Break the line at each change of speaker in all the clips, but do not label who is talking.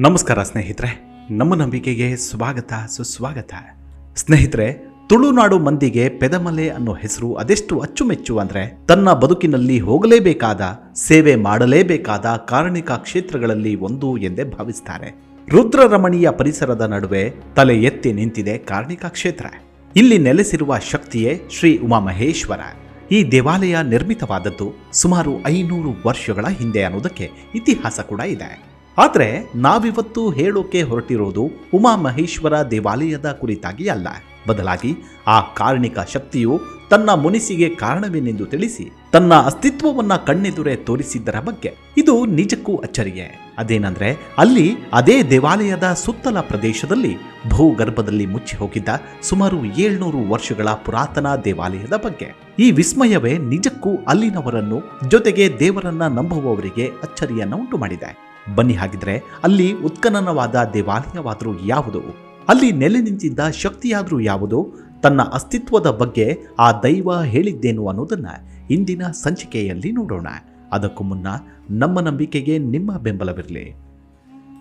ನಮಸ್ಕಾರ ಸ್ನೇಹಿತರೆ, ನಮ್ಮ ನಂಬಿಕೆಗೆ ಸ್ವಾಗತ, ಸುಸ್ವಾಗತ. ಸ್ನೇಹಿತರೆ, ತುಳುನಾಡು ಮಂದಿಗೆ ಪೆದಮಲೆ ಅನ್ನೋ ಹೆಸರು ಅದೆಷ್ಟು ಅಚ್ಚುಮೆಚ್ಚು ಅಂದ್ರೆ ತನ್ನ ಬದುಕಿನಲ್ಲಿ ಹೋಗಲೇಬೇಕಾದ, ಸೇವೆ ಮಾಡಲೇಬೇಕಾದ ಕಾರಣಿಕ ಕ್ಷೇತ್ರಗಳಲ್ಲಿ ಒಂದು ಎಂದೇ ಭಾವಿಸ್ತಾರೆ. ರುದ್ರರಮಣೀಯ ಪರಿಸರದ ನಡುವೆ ತಲೆ ಎತ್ತಿ ನಿಂತಿದೆ ಕಾರಣಿಕ ಕ್ಷೇತ್ರ. ಇಲ್ಲಿ ನೆಲೆಸಿರುವ ಶಕ್ತಿಯೇ ಶ್ರೀ ಉಮಾಮಹೇಶ್ವರ. ಈ ದೇವಾಲಯ ನಿರ್ಮಿತವಾದದ್ದು ಸುಮಾರು ಐನೂರು ವರ್ಷಗಳ ಹಿಂದೆ ಅನ್ನೋದಕ್ಕೆ ಇತಿಹಾಸ ಕೂಡ ಇದೆ. ಆದರೆ ನಾವಿವತ್ತು ಹೇಳೋಕೆ ಹೊರಟಿರೋದು ಉಮಾಮಹೇಶ್ವರ ದೇವಾಲಯದ ಕುರಿತಾಗಿ ಅಲ್ಲ. ಬದಲಾಗಿ ಆ ಕಾರಣಿಕ ಶಕ್ತಿಯು ತನ್ನ ಮುನಿಸಿಗೆ ಕಾರಣವೇನೆಂದು ತಿಳಿಸಿ ತನ್ನ ಅಸ್ತಿತ್ವವನ್ನ ಕಣ್ಣೆದುರೆ ತೋರಿಸಿದ್ದರ ಬಗ್ಗೆ. ಇದು ನಿಜಕ್ಕೂ ಅಚ್ಚರಿಯೆ. ಅದೇನಂದ್ರೆ ಅಲ್ಲಿ ಅದೇ ದೇವಾಲಯದ ಸುತ್ತಲ ಪ್ರದೇಶದಲ್ಲಿ ಭೂಗರ್ಭದಲ್ಲಿ ಮುಚ್ಚಿ ಹೋಗಿದ್ದ ಸುಮಾರು ಏಳ್ನೂರು ವರ್ಷಗಳ ಪುರಾತನ ದೇವಾಲಯದ ಬಗ್ಗೆ. ಈ ವಿಸ್ಮಯವೇ ನಿಜಕ್ಕೂ ಅಲ್ಲಿನವರನ್ನು ಜೊತೆಗೆ ದೇವರನ್ನ ನಂಬುವವರಿಗೆ ಅಚ್ಚರಿಯನ್ನ ಉಂಟು ಮಾಡಿದೆ ಬನ್ನಿ ಹಾಗಿದ್ರೆ ಅಲ್ಲಿ ಉತ್ಖನನವಾದ ದೇವಾಲಯವಾದರೂ ಯಾವುದು? ಅಲ್ಲಿ ನೆಲೆ ನಿಂತಿದ್ದ ಶಕ್ತಿಯಾದರೂ ಯಾವುದು? ತನ್ನ ಅಸ್ತಿತ್ವದ ಬಗ್ಗೆ ಆ ದೈವ ಹೇಳಿದ್ದೇನು ಅನ್ನೋದನ್ನ ಇಂದಿನ ಸಂಚಿಕೆಯಲ್ಲಿ ನೋಡೋಣ. ಅದಕ್ಕೂ ಮುನ್ನ ನಮ್ಮ ನಂಬಿಕೆಗೆ ನಿಮ್ಮ ಬೆಂಬಲವಿರಲಿ.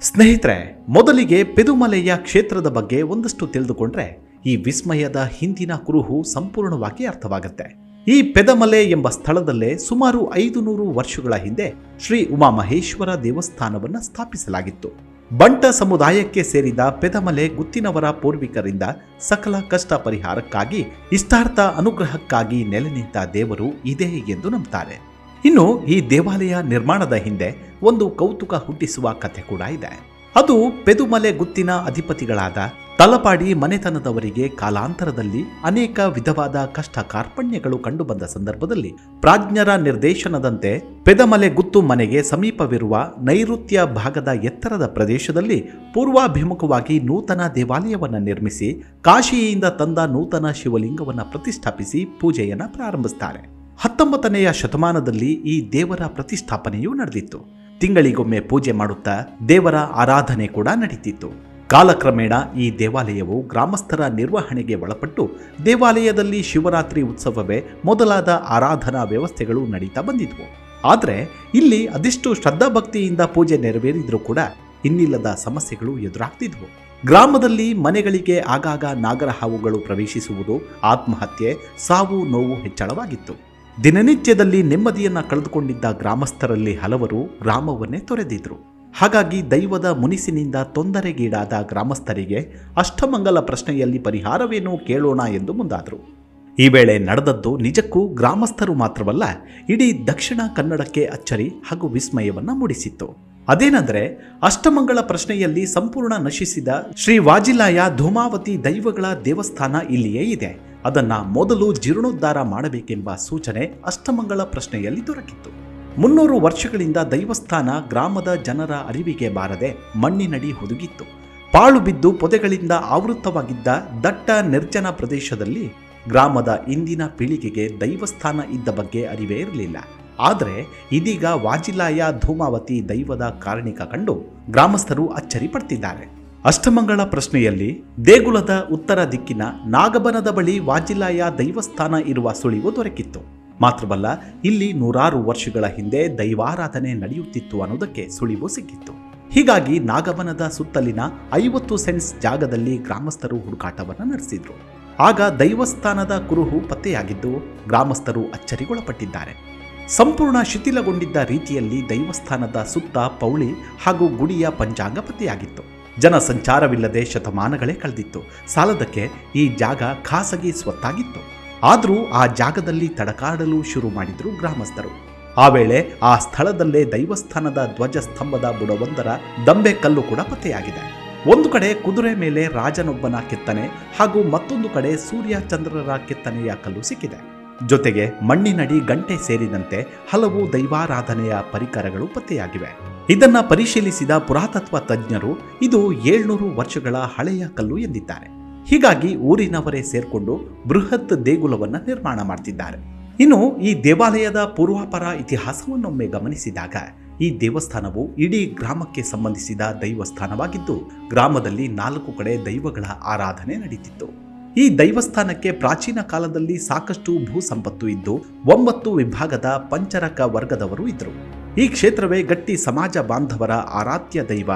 ಸ್ನೇಹಿತರೆ, ಮೊದಲಿಗೆ ಪೆದುಮಲೆಯ ಕ್ಷೇತ್ರದ ಬಗ್ಗೆ ಒಂದಷ್ಟು ತಿಳಿದುಕೊಂಡ್ರೆ ಈ ವಿಸ್ಮಯದ ಹಿಂದಿನ ಕುರುಹು ಸಂಪೂರ್ಣವಾಗಿ ಅರ್ಥವಾಗುತ್ತೆ. ಈ ಪೆದಮಲೆ ಎಂಬ ಸ್ಥಳದಲ್ಲೇ ಸುಮಾರು ಐದು ನೂರು ವರ್ಷಗಳ ಹಿಂದೆ ಶ್ರೀ ಉಮಾಮಹೇಶ್ವರ ದೇವಸ್ಥಾನವನ್ನು ಸ್ಥಾಪಿಸಲಾಗಿತ್ತು. ಬಂಟ ಸಮುದಾಯಕ್ಕೆ ಸೇರಿದ ಪೆದಮಲೆ ಗುತ್ತಿನವರ ಪೂರ್ವಿಕರಿಂದ ಸಕಲ ಕಷ್ಟ ಪರಿಹಾರಕ್ಕಾಗಿ, ಇಷ್ಟಾರ್ಥ ಅನುಗ್ರಹಕ್ಕಾಗಿ ನೆಲೆ ನಿಂತ ದೇವರು ಇದೆ ಎಂದು ನಂಬುತ್ತಾರೆ ಇನ್ನು ಈ ದೇವಾಲಯ ನಿರ್ಮಾಣದ ಹಿಂದೆ ಒಂದು ಕೌತುಕ ಹುಟ್ಟಿಸುವ ಕಥೆ ಕೂಡ ಇದೆ. ಅದು ಪೆದುಮಲೆ ಗುತ್ತಿನ ಅಧಿಪತಿಗಳಾದ ತಲಪಾಡಿ ಮನೆತನದವರಿಗೆ ಕಾಲಾಂತರದಲ್ಲಿ ಅನೇಕ ವಿಧವಾದ ಕಷ್ಟ ಕಾರ್ಪಣ್ಯಗಳು ಕಂಡುಬಂದ ಸಂದರ್ಭದಲ್ಲಿ ಪ್ರಾಜ್ಞರ ನಿರ್ದೇಶನದಂತೆ ಪೆದಮಲೆ ಗುತ್ತು ಮನೆಗೆ ಸಮೀಪವಿರುವ ನೈಋತ್ಯ ಭಾಗದ ಎತ್ತರದ ಪ್ರದೇಶದಲ್ಲಿ ಪೂರ್ವಾಭಿಮುಖವಾಗಿ ನೂತನ ದೇವಾಲಯವನ್ನು ನಿರ್ಮಿಸಿ ಕಾಶಿಯಿಂದ ತಂದ ನೂತನ ಶಿವಲಿಂಗವನ್ನು ಪ್ರತಿಷ್ಠಾಪಿಸಿ ಪೂಜೆಯನ್ನು ಪ್ರಾರಂಭಿಸುತ್ತಾರೆ ಹತ್ತೊಂಬತ್ತನೆಯ ಶತಮಾನದಲ್ಲಿ ಈ ದೇವರ ಪ್ರತಿಷ್ಠಾಪನೆಯೂ ನಡೆದಿತ್ತು. ತಿಂಗಳಿಗೊಮ್ಮೆ ಪೂಜೆ ಮಾಡುತ್ತಾ ದೇವರ ಆರಾಧನೆ ಕೂಡ ನಡೀತಿತ್ತು. ಕಾಲಕ್ರಮೇಣ ಈ ದೇವಾಲಯವು ಗ್ರಾಮಸ್ಥರ ನಿರ್ವಹಣೆಗೆ ಒಳಪಟ್ಟು ದೇವಾಲಯದಲ್ಲಿ ಶಿವರಾತ್ರಿ ಉತ್ಸವವೇ ಮೊದಲಾದ ಆರಾಧನಾ ವ್ಯವಸ್ಥೆಗಳು ನಡೀತಾ ಬಂದಿದ್ವು. ಆದರೆ ಇಲ್ಲಿ ಅದೆಷ್ಟು ಶ್ರದ್ಧಾಭಕ್ತಿಯಿಂದ ಪೂಜೆ ನೆರವೇರಿದ್ರೂ ಕೂಡ ಇನ್ನಿಲ್ಲದ ಸಮಸ್ಯೆಗಳು ಎದುರಾಗ್ತಿದ್ವು. ಗ್ರಾಮದಲ್ಲಿ ಮನೆಗಳಿಗೆ ಆಗಾಗ ನಾಗರ ಹಾವುಗಳು ಪ್ರವೇಶಿಸುವುದು, ಆತ್ಮಹತ್ಯೆ, ಸಾವು ನೋವು ಹೆಚ್ಚಳವಾಗಿತ್ತು. ದಿನನಿತ್ಯದಲ್ಲಿ ನೆಮ್ಮದಿಯನ್ನ ಕಳೆದುಕೊಂಡಿದ್ದ ಗ್ರಾಮಸ್ಥರಲ್ಲಿ ಹಲವರು ಗ್ರಾಮವನ್ನೇ ತೊರೆದಿದ್ರು. ಹಾಗಾಗಿ ದೈವದ ಮುನಿಸಿನಿಂದ ತೊಂದರೆಗೀಡಾದ ಗ್ರಾಮಸ್ಥರಿಗೆ ಅಷ್ಟಮಂಗಲ ಪ್ರಶ್ನೆಯಲ್ಲಿ ಪರಿಹಾರವೇನು ಕೇಳೋಣ ಎಂದು ಮುಂದಾದರು. ಈ ವೇಳೆ ನಡೆದದ್ದು ನಿಜಕ್ಕೂ ಗ್ರಾಮಸ್ಥರು ಮಾತ್ರವಲ್ಲ, ಇಡೀ ದಕ್ಷಿಣ ಕನ್ನಡಕ್ಕೆ ಅಚ್ಚರಿ ಹಾಗೂ ವಿಸ್ಮಯವನ್ನು ಮೂಡಿಸಿತ್ತು. ಅದೇನೆಂದರೆ ಅಷ್ಟಮಂಗಳ ಪ್ರಶ್ನೆಯಲ್ಲಿ ಸಂಪೂರ್ಣ ನಶಿಸಿದ ಶ್ರೀ ವಾಜಿಲಾಯ ಧೂಮಾವತಿ ದೈವಗಳ ದೇವಸ್ಥಾನ ಇಲ್ಲಿಯೇ ಇದೆ. ಅದನ್ನು ಮೊದಲು ಜೀರ್ಣೋದ್ಧಾರ ಮಾಡಬೇಕೆಂಬ ಸೂಚನೆ ಅಷ್ಟಮಂಗಳ ಪ್ರಶ್ನೆಯಲ್ಲಿ ದೊರಕಿತ್ತು. ಮುನ್ನೂರು ವರ್ಷಗಳಿಂದ ದೈವಸ್ಥಾನ ಗ್ರಾಮದ ಜನರ ಅರಿವಿಗೆ ಬಾರದೆ ಮಣ್ಣಿನಡಿ ಹುದುಗಿತ್ತು. ಪಾಳು ಬಿದ್ದು ಪೊದೆಗಳಿಂದ ಆವೃತವಾಗಿದ್ದ ದಟ್ಟ ನಿರ್ಜನ ಪ್ರದೇಶದಲ್ಲಿ ಗ್ರಾಮದ ಇಂದಿನ ಪೀಳಿಗೆಗೆ ದೈವಸ್ಥಾನ ಇದ್ದ ಬಗ್ಗೆ ಅರಿವೇ ಇರಲಿಲ್ಲ. ಆದರೆ ಇದೀಗ ವಾಜಿಲಾಯ ಧೂಮಾವತಿ ದೈವದ ಕಾರಣಿಕ ಕಂಡು ಗ್ರಾಮಸ್ಥರು ಅಚ್ಚರಿ ಪಡ್ತಿದ್ದಾರೆ. ಅಷ್ಟಮಂಗಳ ಪ್ರಶ್ನೆಯಲ್ಲಿ ದೇಗುಲದ ಉತ್ತರ ದಿಕ್ಕಿನ ನಾಗಬನದ ಬಳಿ ವಾಜಿಲಾಯ ದೈವಸ್ಥಾನ ಇರುವ ಸುಳಿವು ದೊರಕಿತ್ತು. ಮಾತ್ರವಲ್ಲ, ಇಲ್ಲಿ ನೂರಾರು ವರ್ಷಗಳ ಹಿಂದೆ ದೈವಾರಾಧನೆ ನಡೆಯುತ್ತಿತ್ತು ಅನ್ನೋದಕ್ಕೆ ಸುಳಿವು ಸಿಕ್ಕಿತ್ತು. ಹೀಗಾಗಿ ನಾಗವನದ ಸುತ್ತಲಿನ ಐವತ್ತು ಸೆನ್ಸ್ ಜಾಗದಲ್ಲಿ ಗ್ರಾಮಸ್ಥರು ಹುಡುಕಾಟವನ್ನು ನಡೆಸಿದ್ರು. ಆಗ ದೈವಸ್ಥಾನದ ಕುರುಹು ಪತ್ತೆಯಾಗಿದ್ದು, ಗ್ರಾಮಸ್ಥರು ಅಚ್ಚರಿಗೊಳಪಟ್ಟಿದ್ದಾರೆ. ಸಂಪೂರ್ಣ ಶಿಥಿಲಗೊಂಡಿದ್ದ ರೀತಿಯಲ್ಲಿ ದೈವಸ್ಥಾನದ ಸುತ್ತ ಪೌಳಿ ಹಾಗೂ ಗುಡಿಯ ಪಂಚಾಂಗ ಪತ್ತೆಯಾಗಿತ್ತು. ಜನಸಂಚಾರವಿಲ್ಲದೆ ಶತಮಾನಗಳೇ ಕಳೆದಿತ್ತು. ಸಾಲದಕ್ಕೆ ಈ ಜಾಗ ಖಾಸಗಿ ಸ್ವತ್ತಾಗಿತ್ತು. ಆದರೂ ಆ ಜಾಗದಲ್ಲಿ ತಡಕಾಡಲು ಶುರು ಮಾಡಿದರು ಗ್ರಾಮಸ್ಥರು. ಆ ವೇಳೆ ಆ ಸ್ಥಳದಲ್ಲೇ ದೈವಸ್ಥಾನದ ಧ್ವಜಸ್ತಂಭದ ಬುಡವೊಂದರ ದಂಬೆ ಕಲ್ಲು ಕೂಡ ಪತ್ತೆಯಾಗಿದೆ. ಒಂದು ಕಡೆ ಕುದುರೆ ಮೇಲೆ ರಾಜನೊಬ್ಬನ ಕೆತ್ತನೆ ಹಾಗೂ ಮತ್ತೊಂದು ಕಡೆ ಸೂರ್ಯ ಚಂದ್ರರ ಕೆತ್ತನೆಯ ಕಲ್ಲು ಸಿಕ್ಕಿದೆ. ಜೊತೆಗೆ ಮಣ್ಣಿನಡಿ ಗಂಟೆ ಸೇರಿದಂತೆ ಹಲವು ದೈವಾರಾಧನೆಯ ಪರಿಕರಗಳು ಪತ್ತೆಯಾಗಿವೆ. ಇದನ್ನ ಪರಿಶೀಲಿಸಿದ ಪುರಾತತ್ವ ತಜ್ಞರು ಇದು ಏಳ್ನೂರು ವರ್ಷಗಳ ಹಳೆಯ ಕಲ್ಲು ಎಂದಿದ್ದಾರೆ. ಹೀಗಾಗಿ ಊರಿನವರೇ ಸೇರ್ಕೊಂಡು ಬೃಹತ್ ದೇಗುಲವನ್ನ ನಿರ್ಮಾಣ ಮಾಡ್ತಿದ್ದಾರೆ. ಇನ್ನು ಈ ದೇವಾಲಯದ ಪೂರ್ವಾಪರ ಇತಿಹಾಸವನ್ನೊಮ್ಮೆ ಗಮನಿಸಿದಾಗ, ಈ ದೇವಸ್ಥಾನವು ಇಡೀ ಗ್ರಾಮಕ್ಕೆ ಸಂಬಂಧಿಸಿದ ದೈವಸ್ಥಾನವಾಗಿದ್ದು, ಗ್ರಾಮದಲ್ಲಿ ನಾಲ್ಕು ಕಡೆ ದೈವಗಳ ಆರಾಧನೆ ನಡೀತಿತ್ತು. ಈ ದೈವಸ್ಥಾನಕ್ಕೆ ಪ್ರಾಚೀನ ಕಾಲದಲ್ಲಿ ಸಾಕಷ್ಟು ಭೂ ಸಂಪತ್ತು ಇದ್ದು, ಒಂಬತ್ತು ವಿಭಾಗದ ಪಂಚರಕ ವರ್ಗದವರು ಇದ್ದರು ಈ ಕ್ಷೇತ್ರವೇ ಗಟ್ಟಿ ಸಮಾಜ ಬಾಂಧವರ ಆರಾಧ್ಯ ದೈವ,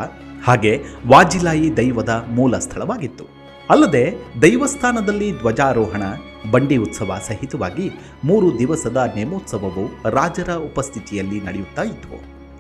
ಹಾಗೆ ವಾಜಿಲಾಯಿ ದೈವದ ಮೂಲ ಸ್ಥಳವಾಗಿತ್ತು. ಅಲ್ಲದೆ ದೈವಸ್ಥಾನದಲ್ಲಿ ಧ್ವಜಾರೋಹಣ, ಬಂಡಿ ಉತ್ಸವ ಸಹಿತವಾಗಿ ಮೂರು ದಿವಸದ ನೇಮೋತ್ಸವವು ರಾಜರ ಉಪಸ್ಥಿತಿಯಲ್ಲಿ ನಡೆಯುತ್ತಾ ಇತ್ತು.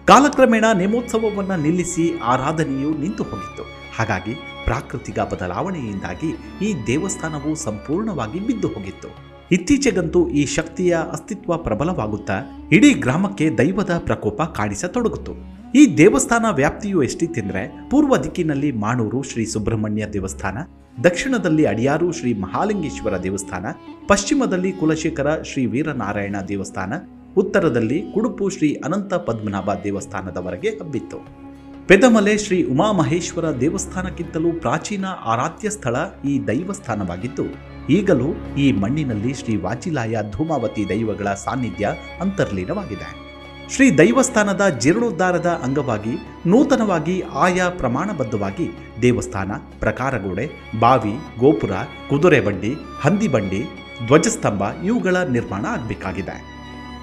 ಕಾಲಕ್ರಮೇಣ ನೇಮೋತ್ಸವವನ್ನು ನಿಲ್ಲಿಸಿ ಆರಾಧನೆಯು ನಿಂತು ಹೋಗಿತ್ತು. ಹಾಗಾಗಿ ಪ್ರಾಕೃತಿಕ ಬದಲಾವಣೆಯಿಂದಾಗಿ ಈ ದೇವಸ್ಥಾನವು ಸಂಪೂರ್ಣವಾಗಿ ಬಿದ್ದು ಹೋಗಿತ್ತು. ಇತ್ತೀಚೆಗಂತೂ ಈ ಶಕ್ತಿಯ ಅಸ್ತಿತ್ವ ಪ್ರಬಲವಾಗುತ್ತಾ ಇಡೀ ಗ್ರಾಮಕ್ಕೆ ದೈವದ ಪ್ರಕೋಪ ಕಾಣಿಸತೊಡಗಿತು ಈ ದೇವಸ್ಥಾನ ವ್ಯಾಪ್ತಿಯು ಎಷ್ಟಿತ್ತೆಂದ್ರೆ ಪೂರ್ವ ದಿಕ್ಕಿನಲ್ಲಿ ಮಾಣೂರು ಶ್ರೀ ಸುಬ್ರಹ್ಮಣ್ಯ ದೇವಸ್ಥಾನ ದಕ್ಷಿಣದಲ್ಲಿ ಅಡಿಯಾರು ಶ್ರೀ ಮಹಾಲಿಂಗೇಶ್ವರ ದೇವಸ್ಥಾನ, ಪಶ್ಚಿಮದಲ್ಲಿ ಕುಲಶೇಖರ ಶ್ರೀ ವೀರನಾರಾಯಣ ದೇವಸ್ಥಾನ, ಉತ್ತರದಲ್ಲಿ ಕುಡುಪು ಶ್ರೀ ಅನಂತ ಪದ್ಮನಾಭ ದೇವಸ್ಥಾನದವರೆಗೆ ಹಬ್ಬಿತ್ತು. ಪೆದಮಲೆ ಶ್ರೀ ಉಮಾಮಹೇಶ್ವರ ದೇವಸ್ಥಾನಕ್ಕಿಂತಲೂ ಪ್ರಾಚೀನ ಆರಾಧ್ಯ ಸ್ಥಳ ಈ ದೈವಸ್ಥಾನವಾಗಿದ್ದು ಈಗಲೂ ಈ ಮಣ್ಣಿನಲ್ಲಿ ಶ್ರೀ ವಾಚಿಲಾಯ ಧೂಮಾವತಿ ದೈವಗಳ ಸಾನ್ನಿಧ್ಯ ಅಂತರ್ಲೀನವಾಗಿದೆ. ಶ್ರೀ ದೈವಸ್ಥಾನದ ಜೀರ್ಣೋದ್ಧಾರದ ಅಂಗವಾಗಿ ನೂತನವಾಗಿ ಆಯಾ ಪ್ರಮಾಣಬದ್ಧವಾಗಿ ದೇವಸ್ಥಾನ, ಪ್ರಕಾರಗೋಡೆ, ಬಾವಿ, ಗೋಪುರ ಕುದುರೆ ಬಂಡಿ ಹಂದಿ ಬಂಡಿ ಧ್ವಜಸ್ತಂಭ ಇವುಗಳ ನಿರ್ಮಾಣ ಆಗಬೇಕಾಗಿದೆ.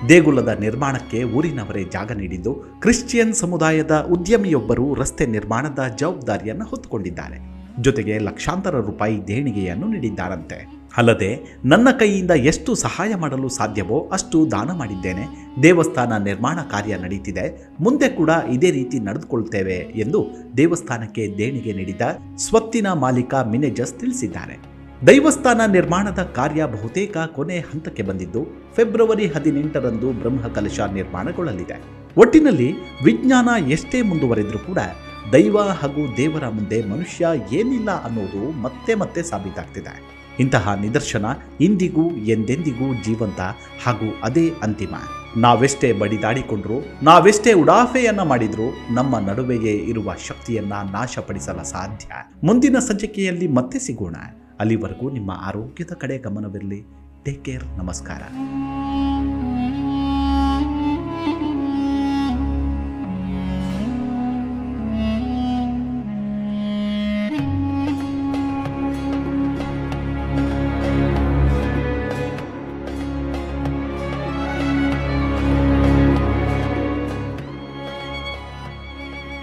ದೇಗುಲದ ನಿರ್ಮಾಣಕ್ಕೆ ಊರಿನವರೇ ಜಾಗ ನೀಡಿದ್ದು ಕ್ರಿಶ್ಚಿಯನ್ ಸಮುದಾಯದ ಉದ್ಯಮಿಯೊಬ್ಬರು ರಸ್ತೆ ನಿರ್ಮಾಣದ ಜವಾಬ್ದಾರಿಯನ್ನು ಹೊತ್ತುಕೊಂಡಿದ್ದಾರೆ. ಜೊತೆಗೆ ಲಕ್ಷಾಂತರ ರೂಪಾಯಿ ದೇಣಿಗೆಯನ್ನು ನೀಡಿದ್ದಾರಂತೆ. ಅಲ್ಲದೆ ನನ್ನ ಕೈಯಿಂದ ಎಷ್ಟು ಸಹಾಯ ಮಾಡಲು ಸಾಧ್ಯವೋ ಅಷ್ಟು ದಾನ ಮಾಡಿದ್ದೇನೆ. ದೇವಸ್ಥಾನ ನಿರ್ಮಾಣ ಕಾರ್ಯ ನಡೀತಿದೆ. ಮುಂದೆ ಕೂಡ ಇದೇ ರೀತಿ ನಡೆದುಕೊಳ್ತೇವೆ ಎಂದು ದೇವಸ್ಥಾನಕ್ಕೆ ದೇಣಿಗೆ ನೀಡಿದ ಸ್ವತ್ತಿನ ಮಾಲೀಕ ಮಿನೇಜಸ್ ತಿಳಿಸಿದ್ದಾರೆ. ದೈವಸ್ಥಾನ ನಿರ್ಮಾಣದ ಕಾರ್ಯ ಬಹುತೇಕ ಕೊನೆ ಹಂತಕ್ಕೆ ಬಂದಿದ್ದು, ಫೆಬ್ರವರಿ ಹದಿನೆಂಟರಂದು ಬ್ರಹ್ಮಕಲಶ ನಿರ್ಮಾಣಗೊಳ್ಳಲಿದೆ. ಒಟ್ಟಿನಲ್ಲಿ ವಿಜ್ಞಾನ ಎಷ್ಟೇ ಮುಂದುವರೆದರೂ ಕೂಡ ದೈವ ಹಾಗೂ ದೇವರ ಮುಂದೆ ಮನುಷ್ಯ ಏನಿಲ್ಲ ಅನ್ನೋದು ಮತ್ತೆ ಮತ್ತೆ ಸಾಬೀತಾಗ್ತಿದೆ. ಇಂತಹ ನಿದರ್ಶನ ಇಂದಿಗೂ ಎಂದೆಂದಿಗೂ ಜೀವಂತ ಹಾಗೂ ಅದೇ ಅಂತಿಮ. ನಾವೆಷ್ಟೇ ಬಡಿದಾಡಿಕೊಂಡ್ರು ನಾವೆಷ್ಟೇ ಉಡಾಫೆಯನ್ನ ಮಾಡಿದ್ರು ನಮ್ಮ ನಡುವೆಯೇ ಇರುವ ಶಕ್ತಿಯನ್ನ ನಾಶಪಡಿಸಲು ಸಾಧ್ಯ. ಮುಂದಿನ ಸಂಚಿಕೆಯಲ್ಲಿ ಮತ್ತೆ ಸಿಗೋಣ. ಅಲ್ಲಿವರೆಗೂ ನಿಮ್ಮ ಆರೋಗ್ಯದ ಕಡೆ ಗಮನವಿರಲಿ. ಟೇಕ್ ಕೇರ್ ನಮಸ್ಕಾರ.